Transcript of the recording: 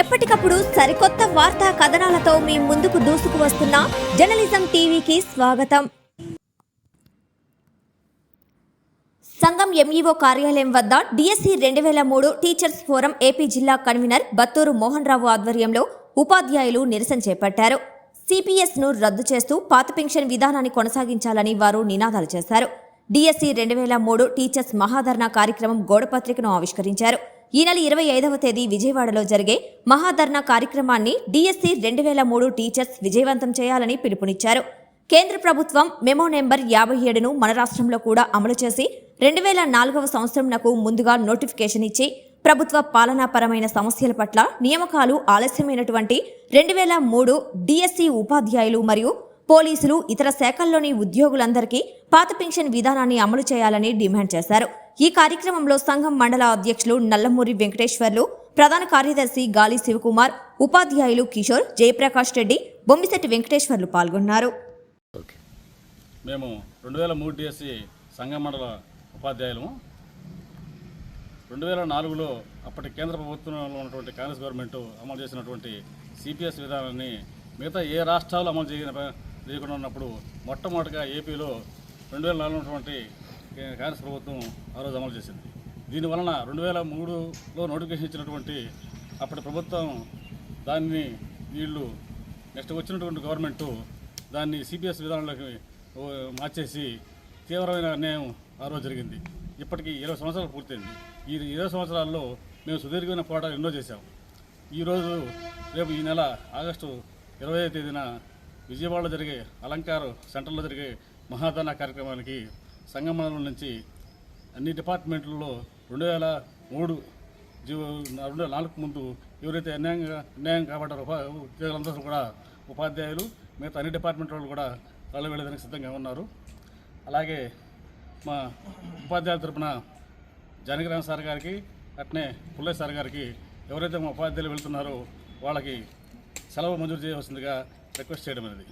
ఎప్పటికప్పుడు సరికొత్త వార్తా కథనాలతో మీ ముందుకు దూసుకు వస్తున్న జర్నలిజం టీవీకి స్వాగతం. సంఘం ఎంఈఓ కార్యాలయం వద్ద డిఎస్సి రెండు వేల మూడు టీచర్స్ ఫోరం ఏపీ జిల్లా కన్వీనర్ బత్తూరు మోహన్ రావు ఆధ్వర్యంలో ఉపాధ్యాయులు నిరసన చేపట్టారు. సిపిఎస్ను రద్దు చేస్తూ పాత పెన్షన్ విధానాన్ని కొనసాగించాలని వారు నినాదాలు చేశారు. డిఎస్సి రెండు వేల మూడు టీచర్స్ మహాధరణ కార్యక్రమం గోడపత్రికను ఆవిష్కరించారు. ఈ నెల ఇరవై ఐదవ తేదీ విజయవాడలో జరిగే మహాధర్నా కార్యక్రమాన్ని డిఎస్సి రెండు వేల మూడు టీచర్స్ విజయవంతం చేయాలని పిలుపునిచ్చారు. కేంద్ర ప్రభుత్వం మెమో నెంబర్ యాభై ఏడును మన రాష్ట్రంలో కూడా అమలు చేసి రెండు వేల నాలుగవ సంవత్సరంనకు ముందుగా నోటిఫికేషన్ ఇచ్చి ప్రభుత్వ పాలనాపరమైన సమస్యల పట్ల నియామకాలు ఆలస్యమైనటువంటి రెండు వేల మూడు డిఎస్సి ఉపాధ్యాయులు మరియు పోలీసులు ఇతర శాఖల్లోని ఉద్యోగులందరికీ పాత పెన్షన్ విధానాన్ని అమలు చేయాలని డిమాండ్ చేశారు. ఈ కార్యక్రమంలో సంఘం మండల అధ్యక్షులు నల్లమూరి వెంకటేశ్వర్లు ప్రధాన కార్యదర్శి గాలి శివకుమార్ ఉపాధ్యాయులు కిషోర్ జయప్రకాష్ రెడ్డి బొమ్మిశెట్టి వెంకటేశ్వర్లు పాల్గొన్నారు. మేము రెండు వేల మూడు డిఎస్సి సంఘ మండల ఉపాధ్యాయులము. రెండు వేల నాలుగులో అప్పటి కేంద్ర ప్రభుత్వంలో ఉన్నటువంటి కాంగ్రెస్ గవర్నమెంట్ అమలు చేసినటువంటి సిపిఎస్ విధానాన్ని మిగతా ఏ రాష్ట్రాలు అమలు చేయన చేయకుండా ఉన్నప్పుడు మొట్టమొదటిగా ఏపీలో రెండు వేల నాలుగు ఉన్నటువంటి కాంగ్రెస్ ప్రభుత్వం ఆ రోజు అమలు చేసింది. దీనివలన రెండు వేల మూడులో నోటిఫికేషన్ ఇచ్చినటువంటి అప్పటి ప్రభుత్వం దాన్ని వీళ్ళు నెక్స్ట్ వచ్చినటువంటి గవర్నమెంటు దాన్ని సిపిఎస్ విధానంలోకి మార్చేసి తీవ్రమైన అన్యాయం ఆ రోజు జరిగింది. ఇప్పటికీ ఇరవై సంవత్సరాలు పూర్తయింది. ఈ ఇరవై సంవత్సరాల్లో మేము సుదీర్ఘమైన పోరాటాలు ఎన్నో చేశాం. ఈరోజు రేపు ఈ నెల ఆగస్టు ఇరవై తేదీన విజయవాడలో జరిగే అలంకార సెంటర్లో జరిగే మహాదాన కార్యక్రమానికి సంఘం నుంచి అన్ని డిపార్ట్మెంట్లలో రెండు వేల మూడు జీవో రెండు వేల నాలుగు ముందు ఎవరైతే అన్యాయంగా అన్యాయం కాబట్టారో ఉపా ఉద్యోగులందరూ కూడా ఉపాధ్యాయులు మిగతా అన్ని డిపార్ట్మెంట్ వాళ్ళు కూడా వాళ్ళు వెళ్ళడానికి సిద్ధంగా ఉన్నారు. అలాగే మా ఉపాధ్యాయుల తరపున జానకిరామ్ సార్ గారికి అట్నే పుల్లయ్య సార్ గారికి ఎవరైతే మా ఉపాధ్యాయులు వెళ్తున్నారో వాళ్ళకి సెలవు మంజూరు చేయవలసిందిగా రిక్వెస్ట్ చేయడం అనేది.